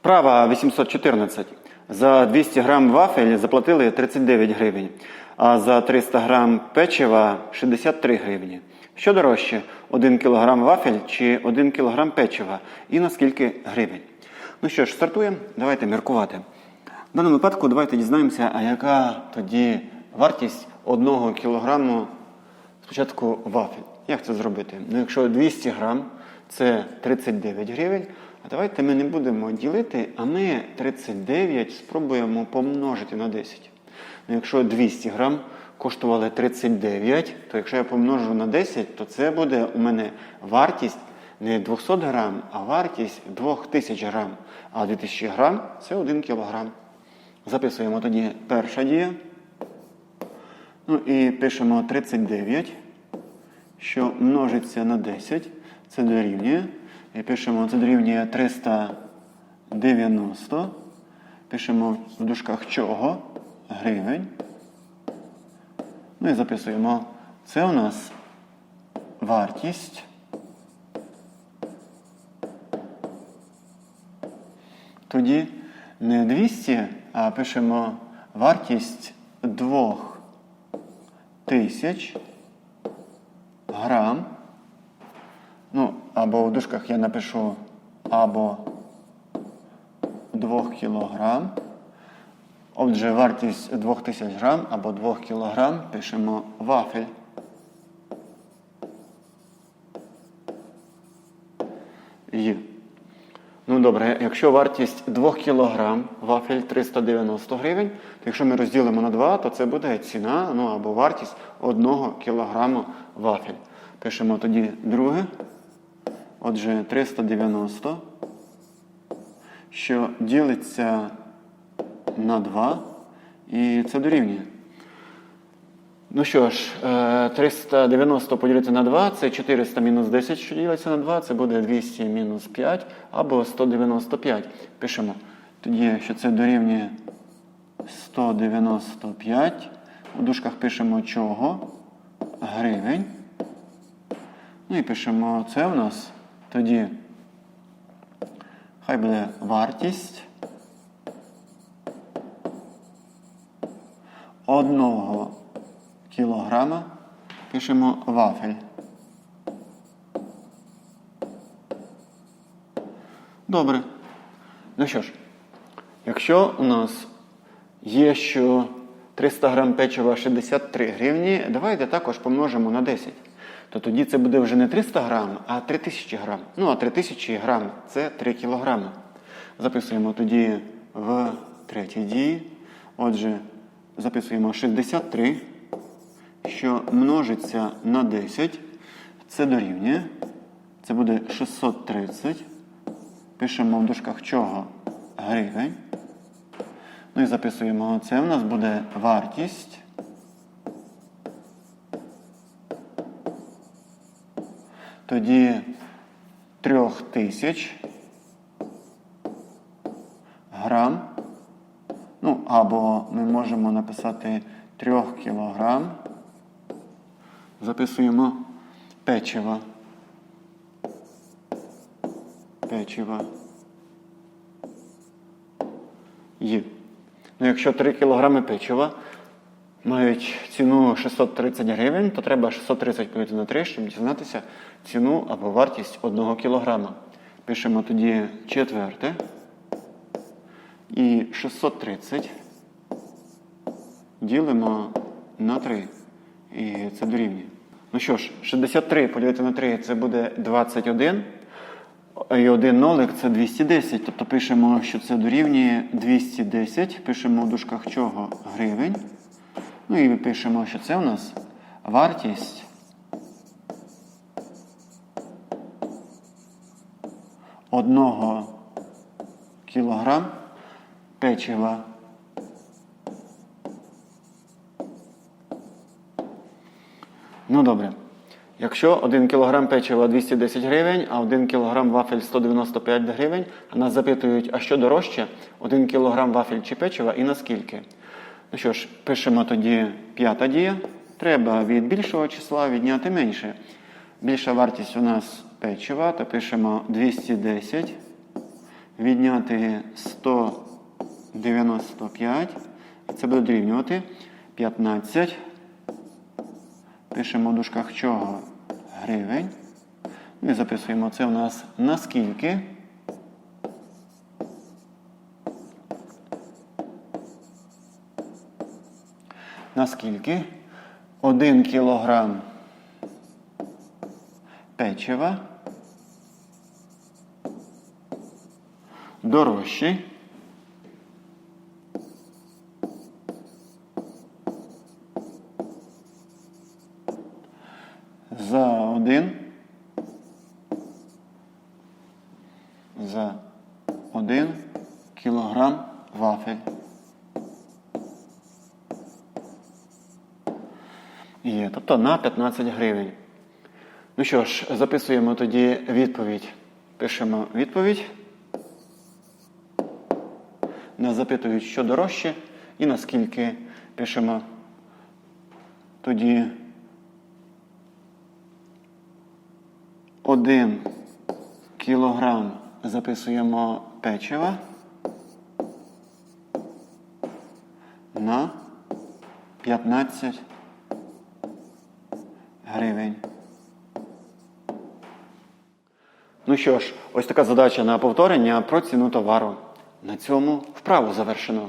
Вправа 814. За 200 грам вафель заплатили 39 гривень, а за 300 грам печива 63 гривні. Що дорожче, 1 кг вафель чи 1 кг печива? І на скільки гривень? Ну що ж, стартуємо. Давайте міркувати. В даному випадку давайте дізнаємося, а яка тоді вартість 1 кг спочатку вафель. Як це зробити? Ну, якщо 200 грам, це 39 гривень. А давайте ми не будемо ділити, а ми 39 спробуємо помножити на 10. Ну, якщо 200 грам коштували 39, то якщо я помножу на 10, то це буде у мене вартість не 200 грам, а вартість 2000 грам. А 2000 грам це 1 кілограм. Записуємо тоді перша дія. Ну і пишемо 39, що множиться на 10. Це дорівнює. І пишемо, це дорівнює 390. Пишемо в дужках чого? Гривень. Ну і записуємо. Це у нас вартість. Тоді не 200, а пишемо вартість 2000 грам. Або в дужках я напишу або 2 кілограм. Отже, вартість 2000 грам або 2 кілограм пишемо вафель. Є. Ну добре, якщо вартість 2 кг вафель 390 гривень, то якщо ми розділимо на 2, то це буде ціна ну, або вартість 1 кг вафель. Пишемо тоді друге. Отже, 390, що ділиться на 2, і це дорівнює. Ну що ж, е, 390 поділити на 2, це 400 мінус 10, що ділиться на 2, це буде 200 мінус 5 або 195. Пишемо тоді, що це дорівнює 195. У дужках пишемо чого? Гривень. Ну і пишемо це у нас. Тоді хай буде вартість одного кілограма пишемо вафель. Добре. Ну що ж, якщо у нас є, що 300 грам печива 63 гривні, давайте також помножимо на 10. То тоді це буде вже не 300 грам, а 3000 грам. Ну, а 3000 грам це 3 кілограми. Записуємо тоді в третій дії. Отже, записуємо 63 що множиться на 10, це дорівнює. Це буде 630. Pишемо в дужках чого? Гривень. Ну і записуємо, це в нас буде вартість. Тоді 3000 грам. Ну, або ми можемо написати 3 кілограм записуємо печиво. Печиво. Є. Ну, якщо 3 кг печива мають ціну 630 гривень, то треба 630 поділити на 3, щоб дізнатися ціну або вартість 1 кг. Пишемо тоді четверте. І 630 ділимо на 3. І це дорівнює. Ну що ж, 63 поділити на 3 це буде 21. І один нолик це 210. Тобто пишемо, що це дорівнює 210. Пишемо в дужках чого гривень. Ну і пишемо, що це у нас вартість. Одного кілограм печива. Ну добре. Якщо 1 кг печива 210 гривень, а 1 кг вафель 195 гривень, нас запитують, а що дорожче? 1 кг вафель чи печива і наскільки? Ну що ж, пишемо тоді п'ята дія. Треба від більшого числа відняти менше. Більша вартість у нас печива, то пишемо 210 відняти 195. Це буде дорівнювати 15. Пишемо в дужках чого? Гривень. Ну і записуємо це у нас наскільки. Наскільки 1 кілограм печива дорожчий. За 1 тобто на 15 гривень. Ну що ж, записуємо тоді відповідь. Пишемо відповідь. Нас запитують, що дорожче, і наскільки пишемо тоді 1 кілограм записуємо печива на 15 гривень. Ну що ж, ось така задача на повторення про ціну товару. На цьому вправу завершено.